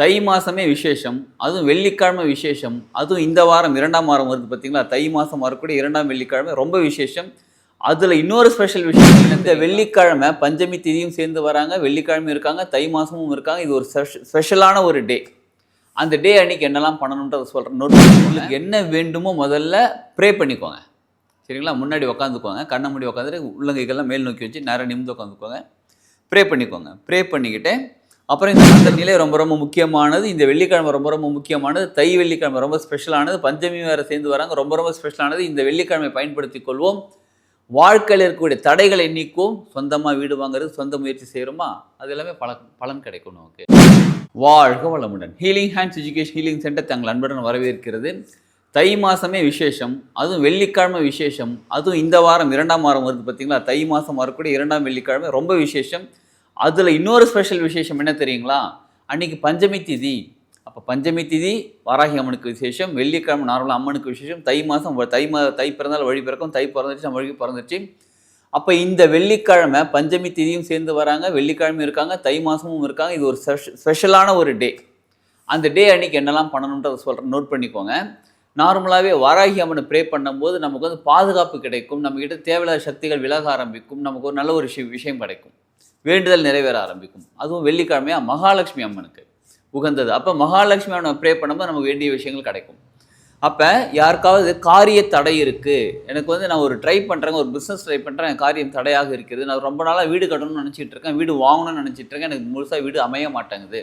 தை மாதமே விசேஷம் அதுவும் வெள்ளிக்கிழமை விசேஷம் அதுவும் இந்த வாரம் இரண்டாம் வாரம் வருது பார்த்தீங்களா? தை மாதம் வரக்கூடிய இரண்டாம் வெள்ளிக்கிழமை ரொம்ப விசேஷம். அதில் இன்னொரு ஸ்பெஷல் விஷயம் இந்த வெள்ளிக்கிழமை பஞ்சமி திதியும் சேர்ந்து வராங்க வெள்ளிக்கிழமை இருக்காங்க தை மாதமும் இருக்காங்க. இது ஒரு ஸ்பெஷலான ஒரு டே அந்த டே அன்னைக்கு என்னெல்லாம் பண்ணணுன்றத சொல்கிறேன் உங்களுக்கு என்ன வேண்டுமோ முதல்ல ப்ரே பண்ணிக்கோங்க. சரிங்களா? முன்னாடி உட்காந்துக்கோங்க கண்ணை முடி உட்காந்துட்டு உள்ளங்கைகள்லாம் மேல் நோக்கி வச்சு நேரம் நிமிந்து உட்காந்துக்கோங்க ப்ரே பண்ணிக்கோங்க. ப்ரே பண்ணிக்கிட்டு அப்புறம் இந்த அந்த நிலை ரொம்ப ரொம்ப முக்கியமானது இந்த வெள்ளிக்கிழமை ரொம்ப ரொம்ப முக்கியமானது தை வெள்ளிக்கிழமை ரொம்ப ஸ்பெஷலானது பஞ்சமி வேறு சேர்ந்து வராங்க ரொம்ப ரொம்ப ஸ்பெஷலானது இந்த வெள்ளிக்கிழமை பயன்படுத்திக் கொள்வோம். வாழ்க்கையில் இருக்கக்கூடிய தடைகளை நீக்கும் சொந்தமாக வீடு வாங்குறது சொந்த முயற்சி செய்கிறோமா அது எல்லாமே பல பலன் கிடைக்கும் நமக்கு. வாழ்க வளமுடன். Healing hands education healing centre தங்கள் அன்புடன் வரவேற்கிறது. தை மாதமே விசேஷம் அதுவும் வெள்ளிக்கிழமை விசேஷம் அதுவும் இந்த வாரம் இரண்டாம் வாரம் வருது பார்த்தீங்களா தை மாதம் வரக்கூடிய இரண்டாம் வெள்ளிக்கிழமை ரொம்ப விசேஷம். அதில் இன்னொரு ஸ்பெஷல் விசேஷம் என்ன தெரியுங்களா? அன்னைக்கு பஞ்சமி திதி. அப்போ பஞ்சமி திதி வாராகி அம்மனுக்கு விசேஷம் வெள்ளிக்கிழமை நார்மலாக அம்மனுக்கு விசேஷம் தை மாதம் தை மா தை பிறந்தால் வழி பிறக்கும் தை பிறந்துச்சு நம்ம வழி பிறந்துச்சு அப்போ இந்த வெள்ளிக்கிழமை பஞ்சமி திதியும் சேர்ந்து வராங்க வெள்ளிக்கிழமையும் இருக்காங்க தை மாதமும் இருக்காங்க. இது ஒரு ஸ்பெஷலான ஒரு டே. அந்த டே அன்னைக்கு என்னெல்லாம் பண்ணணுன்றதை சொல்கிறேன் நோட் பண்ணிக்கோங்க. நார்மலாகவே வாராகி அம்மனை ப்ரே பண்ணும்போது நமக்கு வந்து பாதுகாப்பு கிடைக்கும் நம்மக்கிட்ட தேவையில்லாத சக்திகள் விலக ஆரம்பிக்கும் நமக்கு ஒரு நல்ல ஒரு விஷயம் கிடைக்கும். வேண்டுதல் நிறைவேற ஆரம்பிக்கும். அதுவும் வெள்ளிக்கிழமையா மகாலட்சுமி அம்மனுக்கு உகந்தது. அப்போ மகாலட்சுமி அம்மனை ப்ரே பண்ணும்போது நமக்கு வேண்டிய விஷயங்கள் கிடைக்கும். அப்போ யாருக்காவது காரிய தடை இருக்குது எனக்கு வந்து நான் ஒரு ட்ரை பண்ணுறேங்க ஒரு பிஸ்னஸ் ட்ரை பண்ணுறேன் காரியம் தடையாக இருக்கிறது. நான் ரொம்ப நாளாக வீடு கட்டணும்னு நினச்சிட்டு இருக்கேன் வீடு வாங்கணும்னு நினச்சிட்டு இருக்கேன். எனக்கு முழுசாக வீடு அமைய மாட்டேங்குது.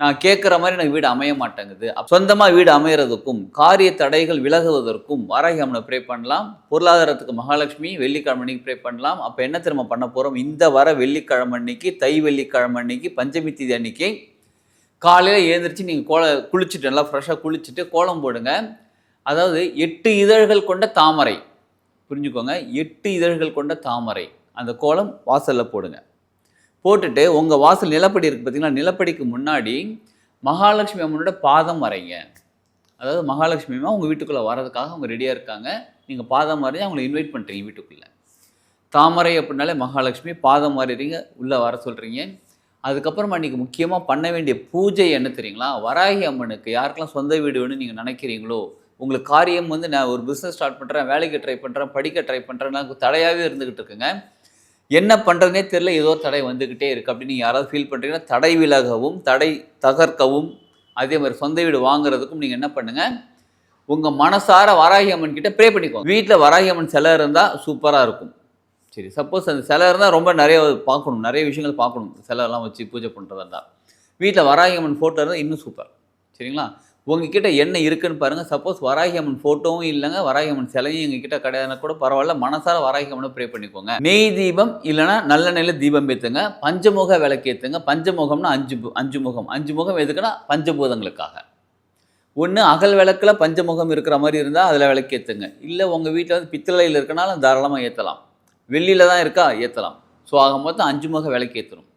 நான் கேட்குற மாதிரி எனக்கு வீடு அமைய மாட்டேங்குது. சொந்தமாக வீடு அமையிறதுக்கும் காரிய தடைகள் விலகுவதற்கும் வாராகி அம்மனை ப்ரே பண்ணலாம். பொருளாதாரத்துக்கு மகாலட்சுமி வெள்ளிக்கிழமை அன்னைக்கு ப்ரே பண்ணலாம். அப்போ என்ன திரும்ப பண்ண போகிறோம் இந்த வர வெள்ளிக்கிழமை அன்னைக்கு தை வெள்ளிக்கிழமை அன்னைக்கு பஞ்சமி தேதி அன்னைக்கு காலையில் எழுந்திரிச்சு நீங்கள் கோல குளிச்சுட்டு நல்லா ஃப்ரெஷ்ஷாக குளிச்சுட்டு கோலம் போடுங்க. அதாவது எட்டு இதழ்கள் கொண்ட தாமரை. புரிஞ்சுக்கோங்க. எட்டு இதழ்கள் கொண்ட தாமரை. அந்த கோலம் வாசலில் போடுங்க. போட்டுட்டு உங்கள் வாசல் நிலப்படி இருக்குது பார்த்தீங்களா நிலப்படிக்கு முன்னாடி மகாலட்சுமி அம்மனோட பாதம் வரைங்க. அதாவது மகாலட்சுமி அம்மா உங்கள் வீட்டுக்குள்ளே வர்றதுக்காக அவங்க ரெடியாக இருக்காங்க. நீங்கள் பாதம் வரைஞ்சி அவங்கள இன்வைட் பண்ணுறீங்க வீட்டுக்குள்ளே. தாமரை அப்படின்னாலே மகாலட்சுமி பாதம் வரைறீங்க உள்ளே வர சொல்கிறீங்க அதுக்கப்புறமா இன்றைக்கி முக்கியமாக பண்ண வேண்டிய பூஜை என்ன தெரியுங்களா? வராகி அம்மனுக்கு யாருக்கெல்லாம் சொந்த வீடு வேணும்னு நீங்கள் நினைக்கிறீங்களோ உங்களுக்கு காரியம் வந்து நான் ஒரு பிஸ்னஸ் ஸ்டார்ட் பண்ணுறேன் வேலைக்கு ட்ரை பண்ணுறேன் படிக்க ட்ரை பண்ணுறேன் தடையாகவே இருந்துக்கிட்டு இருக்குங்க. என்ன பண்ணுறதுனே தெரில ஏதோ தடை வந்துக்கிட்டே இருக்குது அப்படின்னு நீங்கள் யாராவது ஃபீல் பண்ணுறீங்கன்னா தடை விலகவும் தடை தகர்க்கவும் அதே மாதிரி சொந்த வீடு வாங்குறதுக்கும் நீங்கள் என்ன பண்ணுங்கள் உங்கள் மனசார வராகி அம்மன் ப்ரே பண்ணிக்கோங்க. வீட்டில் வராகி அம்மன் சிலை இருந்தால் சூப்பராக இருக்கும். சரி சப்போஸ் அந்த சிலை இருந்தால் ரொம்ப நிறைய பார்க்கணும். நிறைய விஷயங்கள் பார்க்கணும். சிலைலாம் வச்சு பூஜை பண்ணுறதா இருந்தால் வீட்டில் வராகி அம்மன் ஃபோட்டோ இருந்தால் இன்னும் சூப்பர் சரிங்களா? உங்ககிட்ட என்ன இருக்குன்னு பாருங்கள் சப்போஸ் வராகி அம்மன் ஃபோட்டோவும் இல்லைங்க. வராகி அம்மன் சிலையும் எங்ககிட்ட கிடையாதுனா கூட பரவாயில்ல. மனசார வராகியம்மனை ப்ரே பண்ணிக்கோங்க. நெய் தீபம் இல்லைன்னா நல்ல நிலை தீபம் ஏற்றுங்க பஞ்சமுக விளக்கேற்றுங்க பஞ்சமுகம்னா அஞ்சு அஞ்சு முகம். அஞ்சு முகம் எதுக்குன்னா பஞ்சபூதங்களுக்காக. ஒன்று அகல் விளக்கில் பஞ்சமுகம் இருக்கிற மாதிரி இருந்தால் அதில் விளக்கேற்றுங்க இல்லை உங்கள் வீட்டில் வந்து பித்தளையில் இருக்கனாலும் தாராளமாக ஏற்றலாம் வெள்ளியில் தான் இருக்கா? ஏற்றலாம் ஸோ ஆக மொத்தம் அஞ்சு முக விளக்கு ஏற்றணும்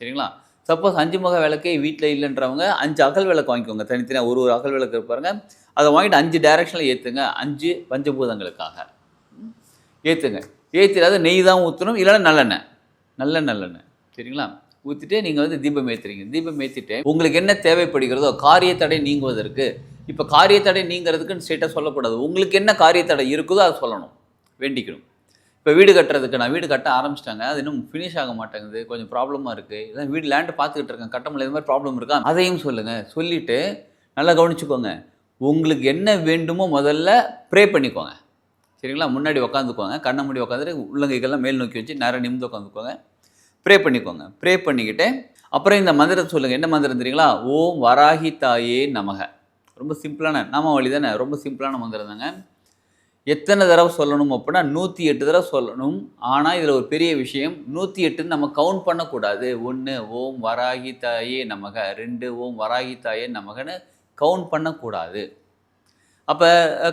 சரிங்களா? சப்போஸ் அஞ்சு முக விளக்கே வீட்டில் இல்லைன்றவங்க அஞ்சு அகல் விளக்கு வாங்கிக்கோங்க. தனித்தனியாக ஒரு ஒரு அகல் விளக்கு பாருங்க. அதை வாங்கிட்டு அஞ்சு டைரக்ஷனில் ஏற்றுங்க அஞ்சு பஞ்சபூதங்களுக்காக. ஏற்றுங்க ஏற்றிடாத நெய் தான் ஊற்றணும் இல்லைன்னா நல்லெண்ணெய். நல்ல நல்லெண்ணெய். சரிங்களா? ஊற்றிட்டு நீங்கள் வந்து தீபம் ஏற்றுறீங்க தீபம் ஏற்றிட்டு உங்களுக்கு என்ன தேவைப்படுகிறதோ காரிய தடை நீங்குவதற்கு இப்போ காரிய தடை நீங்கிறதுக்குன்னு ஸ்ட்ரெயிட்டாக சொல்லக்கூடாது உங்களுக்கு என்ன காரிய தடை இருக்குதோ அதை சொல்லணும். வேண்டிக்கணும். இப்போ வீடு கட்டுறதுக்கு நான் வீடு கட்ட ஆரம்பிச்சிட்டாங்க. அது இன்னும் ஃபினிஷ் ஆக மாட்டேங்குது. கொஞ்சம் ப்ராப்ளமாக இருக்குது இதான் வீடு லேண்டு பார்த்துக்கிட்டு இருக்கேன். கட்ட முடியல. இது மாதிரி ப்ராப்ளம் இருக்கா? அதையும் சொல்லுங்கள் சொல்லிவிட்டு நல்லா கவனிச்சுக்கோங்க. உங்களுக்கு என்ன வேண்டுமோ முதல்ல ப்ரே பண்ணிக்கோங்க. சரிங்களா? முன்னாடி உட்காந்துக்கோங்க கண்ணை முடி உட்காந்துட்டு உள்ளங்கைகள்லாம் மேல் நோக்கி வச்சு நேரம் நிமிந்து உட்காந்துக்கோங்க ப்ரே பண்ணிக்கோங்க. ப்ரே பண்ணிக்கிட்டு அப்புறம் இந்த மந்திரத்தை சொல்லுங்கள் என்ன மந்திரம் தெரியுங்களா? ஓம் வராகி தாயே நமக. ரொம்ப சிம்பிளான நாமாவளி தானே? ரொம்ப சிம்பிளான மந்திரம் தாங்க. எத்தனை தடவை சொல்லணும் அப்படின்னா நூற்றி எட்டு தடவை சொல்லணும். ஆனால் இதில் ஒரு பெரிய விஷயம் நூற்றி எட்டுன்னு நம்ம கவுண்ட் பண்ணக்கூடாது. ஒன்று ஓம் வராகி தாயே நமக. ரெண்டு ஓம் வராகி தாயே நமகன்னு கவுண்ட் பண்ணக்கூடாது. அப்போ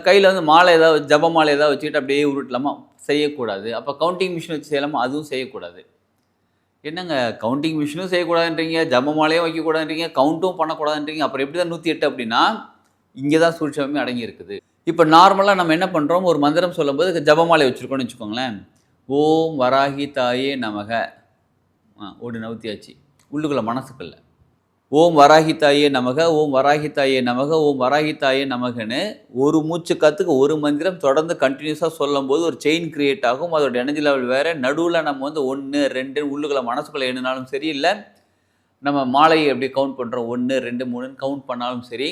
கையில் வந்து மாலை ஏதாவது ஜப மாலை ஏதாவது வச்சுக்கிட்டு அப்படியே உருட்டலாமா? செய்யக்கூடாது. அப்போ கவுண்டிங் மிஷின் வச்சு செய்யலாமா? அதுவும் செய்யக்கூடாது. என்னங்க கவுண்டிங் மிஷினும் செய்யக்கூடாதுன்றீங்க ஜப மாலையும் வைக்கக்கூடாதுன்றீங்க கவுண்ட்டும் பண்ணக்கூடாதுன்றீங்க. அப்புறம் எப்படி தான் நூற்றி எட்டு அப்படின்னா இங்கே தான் சூழ்ச்சியமே அடங்கி இருக்குது இப்போ நார்மலாக நம்ம என்ன பண்ணுறோம் ஒரு மந்திரம் சொல்லும்போது ஜபமாலை வச்சுருக்கோன்னு வச்சுக்கோங்களேன். ஓம் வராகி தாயே நமக. ஆ ஓடி நவுத்தியாச்சு. உள்ளுக்குள்ள மனசுக்குள்ள. ஓம் வராகி தாயே நமக ஓம் வராகி தாயே நமக ஓம் வராகி தாயே நமகன்னு ஒரு மூச்சு காத்துக்கு ஒரு மந்திரம் தொடர்ந்து கண்டினியூஸாக சொல்லும்போது ஒரு செயின் கிரியேட் ஆகும். அதோட எனர்ஜி லெவல் வேறு. நடுவில் நம்ம வந்து ஒன்று ரெண்டு உள்ளுக்குள்ள மனசுக்குள்ளே எண்ணினாலும் சரி இல்லை நம்ம மாலையை எப்படி கவுண்ட் பண்ணுறோம் ஒன்று ரெண்டு மூணுன்னு கவுண்ட் பண்ணாலும் சரி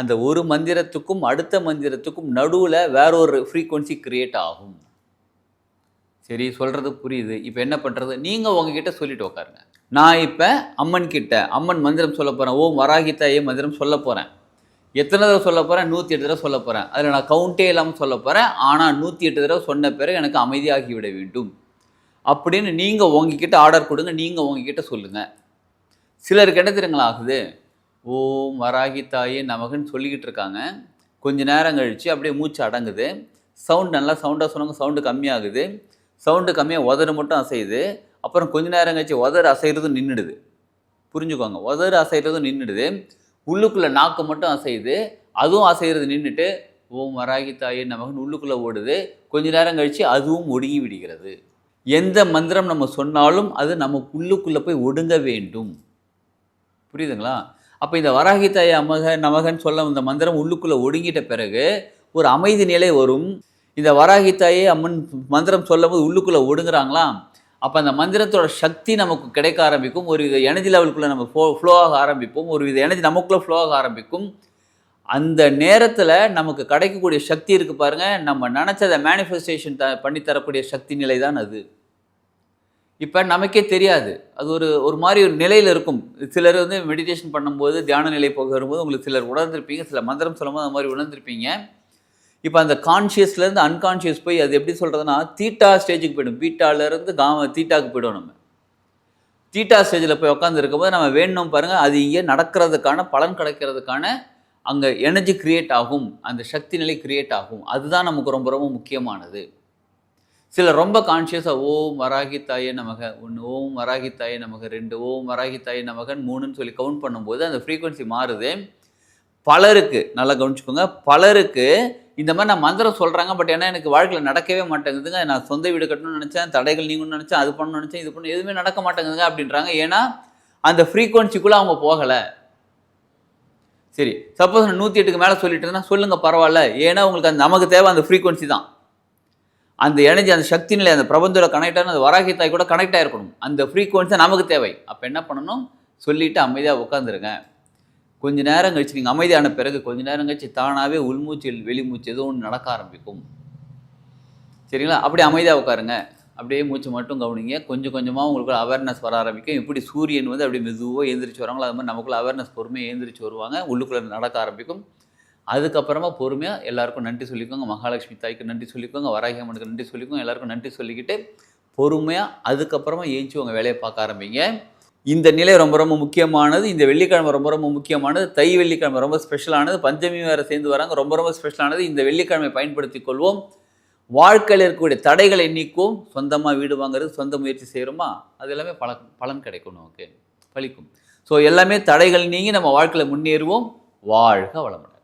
அந்த ஒரு மந்திரத்துக்கும் அடுத்த மந்திரத்துக்கும் நடுவில் வேற ஒரு ஃப்ரீக்குவன்சி க்ரியேட் ஆகும். சரி சொல்கிறது புரியுது. இப்போ என்ன பண்ணுறது நீங்கள் உங்ககிட்ட சொல்லிட்டு உட்காருங்க நான் இப்போ அம்மன் கிட்ட அம்மன் மந்திரம் சொல்ல போகிறேன் ஓம் வராகி மந்திரம் சொல்ல போகிறேன் எத்தனை தடவை சொல்ல போகிறேன் நூற்றி எட்டு தடவை சொல்ல போகிறேன் அதில் நான் கவுண்டே இல்லாமல் சொல்ல போகிறேன் ஆனால் நூற்றி எட்டு தடவை சொன்ன பிறகு எனக்கு அமைதியாகிவிட வேண்டும். அப்படின்னு நீங்கள் உங்ககிட்ட ஆர்டர் கொடுங்க. நீங்கள் உங்ககிட்ட சொல்லுங்கள் சிலருக்கு என்ன தெரியுங்களா ஆகுது? ஓம் வராகி தாயே நமகன்னு சொல்லிக்கிட்டு இருக்காங்க. கொஞ்ச நேரம் கழித்து அப்படியே மூச்சு அடங்குது. சவுண்ட் நல்லா சவுண்டாக சொன்னாங்க சவுண்டு கம்மியாகுது. சவுண்டு கம்மியாக உதறு மட்டும் அசையுது. அப்புறம் கொஞ்ச நேரம் கழிச்சு உதறு அசைகிறதும் நின்றுடுது புரிஞ்சுக்கோங்க உதறு அசைகிறதும் நின்றுடுது உள்ளுக்குள்ளே நாக்கு மட்டும் அசையுது. அதுவும் அசைகிறது நின்றுட்டு ஓம் வராகி தாயே நமகன் உள்ளுக்குள்ளே ஓடுது. கொஞ்ச நேரம் கழித்து அதுவும் ஒடுங்கி விடுகிறது. எந்த மந்திரம் நம்ம சொன்னாலும் அது நம்ம உள்ளுக்குள்ளே போய் ஒடுங்க வேண்டும். புரியுதுங்களா? அப்போ இந்த வராகி தாய் அமக நமகன் சொல்ல இந்த மந்திரம் உள்ளுக்குள்ளே ஒடுங்கிட்ட பிறகு ஒரு அமைதி நிலை வரும். இந்த வராகி தாயே அம்மன் மந்திரம் சொல்லும்போது உள்ளுக்குள்ளே ஒடுங்குறாங்களா அப்போ அந்த மந்திரத்தோட சக்தி நமக்கு கிடைக்க ஆரம்பிக்கும். ஒரு வித எனர்ஜி லெவலுக்குள்ளே நம்ம ஃபோ ஃப்ளோ ஆக ஆரம்பிப்போம். ஒரு வித எனர்ஜி நமக்குள்ளே ஃப்ளோ ஆக ஆரம்பிக்கும். அந்த நேரத்தில் நமக்கு கிடைக்கக்கூடிய சக்தி இருக்குது பாருங்கள் நம்ம நினச்சதை மேனிஃபெஸ்டேஷன் த பண்ணி தரக்கூடிய சக்தி நிலை தான் அது. இப்போ நமக்கே தெரியாது. அது ஒரு ஒரு மாதிரி ஒரு நிலையில் இருக்கும். சிலர் வந்து மெடிடேஷன் பண்ணும்போது தியான நிலை போக வரும்போது உங்களுக்கு சிலர் உணர்ந்திருப்பீங்க. சில மந்திரம் சொல்லும்போது அந்த மாதிரி உணர்ந்திருப்பீங்க. இப்போ அந்த கான்ஷியஸ்லேருந்து அன்கான்ஷியஸ் போய் அது எப்படி சொல்கிறதுனா தீட்டா ஸ்டேஜுக்கு போய்டும். பீட்டாலேருந்து காம தீட்டாக்கு போய்டும் நம்ம. தீட்டா ஸ்டேஜில் போய் உட்காந்து இருக்கும்போது நம்ம வேணும் பாருங்கள் அது இங்கே நடக்கிறதுக்கான பலன் கிடைக்கிறதுக்கான அங்கே எனர்ஜி கிரியேட் ஆகும். அந்த சக்தி நிலை கிரியேட் ஆகும். அதுதான் நமக்கு ரொம்ப ரொம்ப முக்கியமானது. சில ரொம்ப கான்ஷியஸாக ஓம் வராகி தாயே நமக ஒன்று ஓம் வராகி தாயே நமக ரெண்டு ஓம் வராகி தாயே நமகன் மூணுன்னு சொல்லி கவுண்ட் பண்ணும்போது அந்த ஃப்ரீக்குவன்சி மாறுது. பலருக்கு நல்லா கவனிச்சுக்கோங்க பலருக்கு இந்த மாதிரி நான் மந்திரம் சொல்கிறாங்க பட் ஏன்னா எனக்கு வாழ்க்கையில் நடக்கவே மாட்டேங்குதுங்க. நான் சொந்த வீடு கட்டணும்னு நினச்சேன் தடைகள் நீங்கணும்னு நினச்சேன் அது பண்ணணும்னு நினச்சேன் இது பண்ணணும் எதுவுமே நடக்க மாட்டேங்குதுங்க அப்படின்றாங்க. ஏன்னா அந்த ஃப்ரீக்குவன்சிக்குள்ளே அவங்க போகலை. சரி சப்போஸ் நான் நூற்றி எட்டுக்கு மேலே சொல்லிட்டு இருந்தேன்னா சொல்லுங்கள் பரவாயில்ல. ஏன்னா உங்களுக்கு அந்த நமக்கு தேவை அந்த ஃப்ரீக்குவன்சி தான். அந்த எனர்ஜி அந்த சக்தி நிலை அந்த பிரபஞ்சத்தில் கனெக்ட் ஆன அந்த வராகி தாய் கூட கனெக்ட் ஆகிருக்கணும் அந்த ஃப்ரீக்குவன்சி நமக்கு தேவை. அப்போ என்ன பண்ணணும்? சொல்லிவிட்டு அமைதியாக உட்காந்துருங்க கொஞ்ச நேரம் கழிச்சு நீங்கள் அமைதியான பிறகு கொஞ்ச நேரம் கழிச்சு தானாகவே உள்மூச்சு வெளிமூச்சு எதுவும் ஒன்று நடக்க ஆரம்பிக்கும். சரிங்களா? அப்படி அமைதியாக உட்காருங்க. அப்படியே மூச்சு மட்டும் கவனிங்க. கொஞ்சம் கொஞ்சமாக உங்களுக்கு அவேர்னஸ் வர ஆரம்பிக்கும். எப்படி சூரியன் வந்து அப்படியே மெதுவாக எழுந்திரிச்சு வராங்களோ அது மாதிரி நமக்குள்ள அவேர்னஸ் பொறுமையாக எழுந்திரிச்சு வருவாங்க. உள்ளுக்குள்ளே நடக்க ஆரம்பிக்கும். அதுக்கப்புறமா பொறுமையாக எல்லாருக்கும் நன்றி சொல்லிக்கோங்க. மகாலட்சுமி தாய்க்கு நன்றி சொல்லிக்கோங்க. வராகி அம்மனுக்கு நன்றி சொல்லிக்கோங்க. எல்லாருக்கும் நன்றி சொல்லிக்கிட்டு பொறுமையாக அதுக்கப்புறமா ஏஞ்சி உங்கள் வேலையை பார்க்க ஆரம்பிங்க. இந்த நிலை ரொம்ப ரொம்ப முக்கியமானது. இந்த வெள்ளிக்கிழமை ரொம்ப ரொம்ப முக்கியமானது. தை வெள்ளிக்கிழமை ரொம்ப ஸ்பெஷலானது பஞ்சமி வேறு சேர்ந்து வராங்க. ரொம்ப ரொம்ப ஸ்பெஷலானது இந்த வெள்ளிக்கிழமை பயன்படுத்தி கொள்வோம். வாழ்க்கையில் இருக்கக்கூடிய தடைகளை நீக்கும். சொந்தமாக வீடு வாங்குறது சொந்த முயற்சி செய்கிறோமா அது எல்லாமே பல பலன் கிடைக்கும் நமக்கு. பலிக்கும். ஸோ எல்லாமே தடைகள் நீங்கி நம்ம வாழ்க்கையில் முன்னேறுவோம். வாழ்க வளமுடன்.